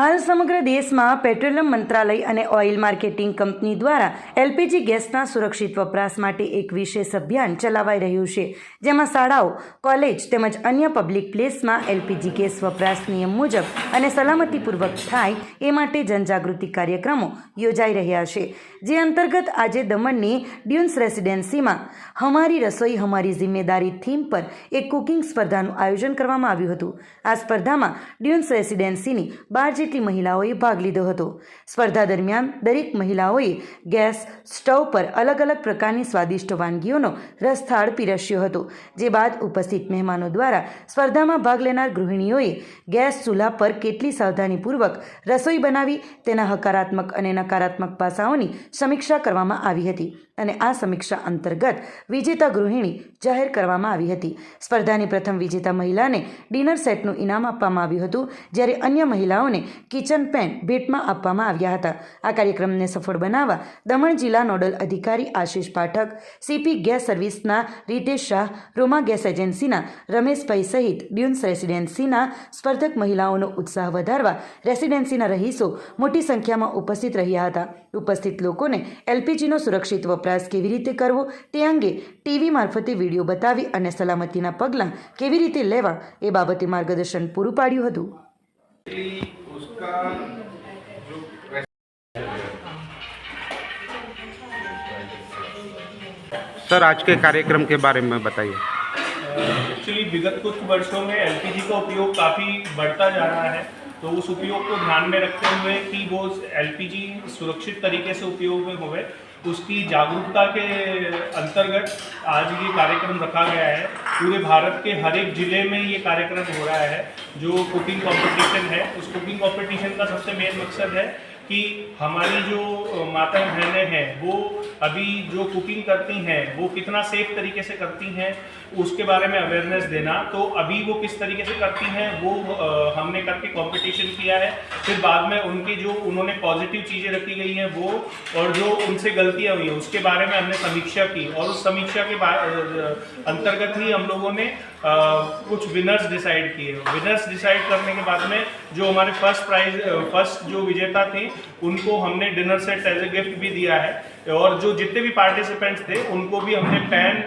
હાલ સમગ્ર દેશમાં પેટ્રોલિયમ મંત્રાલય અને ઓઇલ માર્કેટિંગ કંપની દ્વારા એલપીજી ગેસના સુરક્ષિત વપરાશ માટે એક વિશેષ અભિયાન ચલાવાઈ રહ્યું છે, જેમાં શાળાઓ, કોલેજ તેમજ અન્ય પબ્લિક પ્લેસમાં એલપીજી ગેસ વપરાશ નિયમ મુજબ અને સલામતીપૂર્વક થાય એ માટે જનજાગૃતિ કાર્યક્રમો યોજાઈ રહ્યા છે, જે અંતર્ગત આજે દમણની ડ્યુન્સ રેસિડેન્સીમાં હમારી રસોઈ, હમારી જિમ્મેદારી થીમ પર એક કુકિંગ સ્પર્ધાનું આયોજન કરવામાં આવ્યું હતું. આ સ્પર્ધામાં ડ્યુન્સ રેસિડેન્સીની બાર જેટલી મહિલાઓએ ભાગ લીધો હતો. સ્પર્ધા દરમિયાન દરેક મહિલાઓએ ગેસ, સ્ટવ પર અલગ અલગ પ્રકારની સ્વાદિષ્ટ વાનગીઓનો રસથાળ પીરસ્યો હતો, જે બાદ ઉપસ્થિત મહેમાનો દ્વારા સ્પર્ધામાં ભાગ લેનાર ગૃહિણીઓએ ગેસ ચૂલા પર કેટલી સાવધાનીપૂર્વક રસોઈ બનાવી તેના હકારાત્મક અને નકારાત્મક પાસાઓની સમીક્ષા કરવામાં આવી હતી. અને આ સમીક્ષા અંતર્ગત વિજેતા ગૃહિણી જાહેર કરવામાં આવી હતી. સ્પર્ધાની પ્રથમ વિજેતા મહિલાને ડિનર સેટનું ઇનામ આપવામાં આવ્યું હતું, જ્યારે અન્ય મહિલાઓને કિચન પેન ભેટમાં આપવામાં આવ્યા હતા. આ કાર્યક્રમને સફળ બનાવવા દમણ જિલ્લા નોડલ અધિકારી આશિષ પાઠક સીપી ગેસ સર્વિસના રીતેશ શાહ, રોમા ગેસ એજન્સીના રમેશભાઈ સહિત ડ્યુન્સ રેસિડેન્સીના સ્પર્ધક મહિલાઓનો ઉત્સાહ વધારવા રેસિડેન્સીના રહીશો મોટી સંખ્યામાં ઉપસ્થિત રહ્યા હતા. ઉપસ્થિત લોકોને એલપીજીનો સુરક્ષિત વપરાશ કેવી રીતે કરવો તે અંગે ટીવી મારફતે વિડીયો બતાવી અને સલામતીના પગલાં કેવી રીતે લેવા એ બાબતે માર્ગદર્શન પૂરું પાડ્યું હતું Actually, उसका जो सर आज के कार्यक्रम के बारे में बताइए एक्चुअली विगत कुछ वर्षों में एलपीजी का उपयोग काफ़ी बढ़ता जा रहा है तो उस उपयोग को ध्यान में रखते हुए कि वो एलपीजी सुरक्षित तरीके से उपयोग में होवे उसकी जागरूकता के अंतर्गत आज ये कार्यक्रम रखा गया है। पूरे भारत के हर एक ज़िले में ये कार्यक्रम हो रहा है। जो कुकिंग कंपटीशन है, उस कुकिंग कंपटीशन का सबसे मेन मकसद है कि हमारी जो माता बहनें हैं वो अभी जो कुकिंग करती हैं वो कितना सेफ़ तरीके से करती हैं उसके बारे में अवेयरनेस देना। तो अभी वो किस तरीके से करती हैं वो हमने करके कंपटीशन किया है। फिर बाद में उनकी जो उन्होंने पॉजिटिव चीज़ें रखी गई हैं वो और जो उनसे गलतियाँ हुई हैं उसके बारे में हमने समीक्षा की। और उस समीक्षा के अंतर्गत ही हम लोगों ने अ, कुछ विनर्स डिसाइड किए। विनर्स डिसाइड करने के बाद में जो हमारे फ़र्स्ट प्राइज फ़र्स्ट जो विजेता थे उनको हमने dinner set as a gift भी दिया है। और जो जितने भी पार्टिसिपेंट्स थे उनको भी हमने पैन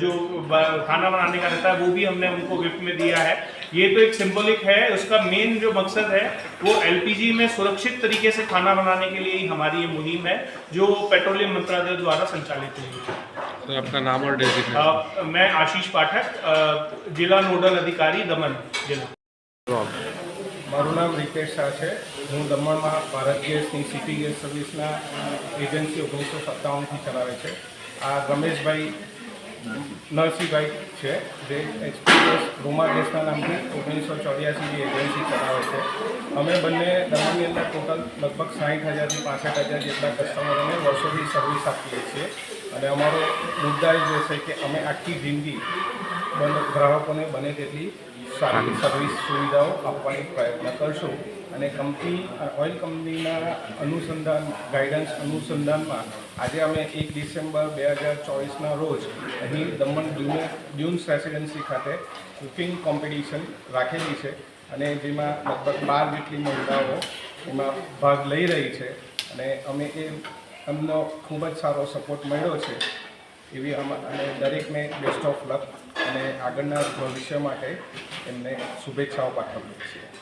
जो खाना बनाने का रहता है वो भी हमने उनको गिफ्ट में दिया है। ये तो एक सिंबलिक है उसका मेन जो मकसद है वो एलपीजी में सुरक्षित तरीके से खाना बनाने के लिए ही हमारी ये मुहिम है जो पेट्रोलियम मंत्रालय द्वारा संचालित हुई है। तो आपका नाम और डेजिग्नेशन मैं आशीष पाठक जिला नोडल अधिकारी दमन जिला। મારું નામ રિતેશ શાહ છે. હું દમણમાં ભારત ગેસની સિટી ગેસ સર્વિસના એજન્સી ઓગણીસો સત્તાવનથી ચલાવે છે. આ રમેશભાઈ નરસિંહભાઈ છે. જે એચપી ગેસ, રોમા ગેસના નામથી ઓગણીસો ચોર્યાસીની એજન્સી ચલાવે છે. અમે બંને દમણની અંદર ટોટલ લગભગ સાઠ હજારથી પાસઠ હજાર જેટલા કસ્ટમરોને વર્ષોથી સર્વિસ આપીએ છીએ. અને અમારો મુદ્દા એ છે કે અમે આખી જિંદગી ગ્રાહકોને બને તેટલી સારી સર્વિસ સુવિધાઓ આપવાની પ્રયત્ન કરશું. અને કંપની ઓઇલ કંપનીના અનુસંધાન ગાઈડન્સ અનુસંધાનમાં આજે અમે એક ડિસેમ્બર બે હજાર ચોવીસના રોજ અહીં દમણ ડ્યુને ડ્યુન્સ રેસિડેન્સી ખાતે કુકિંગ કોમ્પિટિશન રાખેલી છે. અને જેમાં લગભગ બાર જેટલી મહિલાઓ એમાં ભાગ લઈ રહી છે. અને અમે એ એમનો ખૂબ જ સારો સપોર્ટ મળ્યો છે. એવી અમે અને દરેકને બેસ્ટ ઓફ લક અને આગળના ભવિષ્ય માટે એમને શુભેચ્છાઓ પાઠવીએ છીએ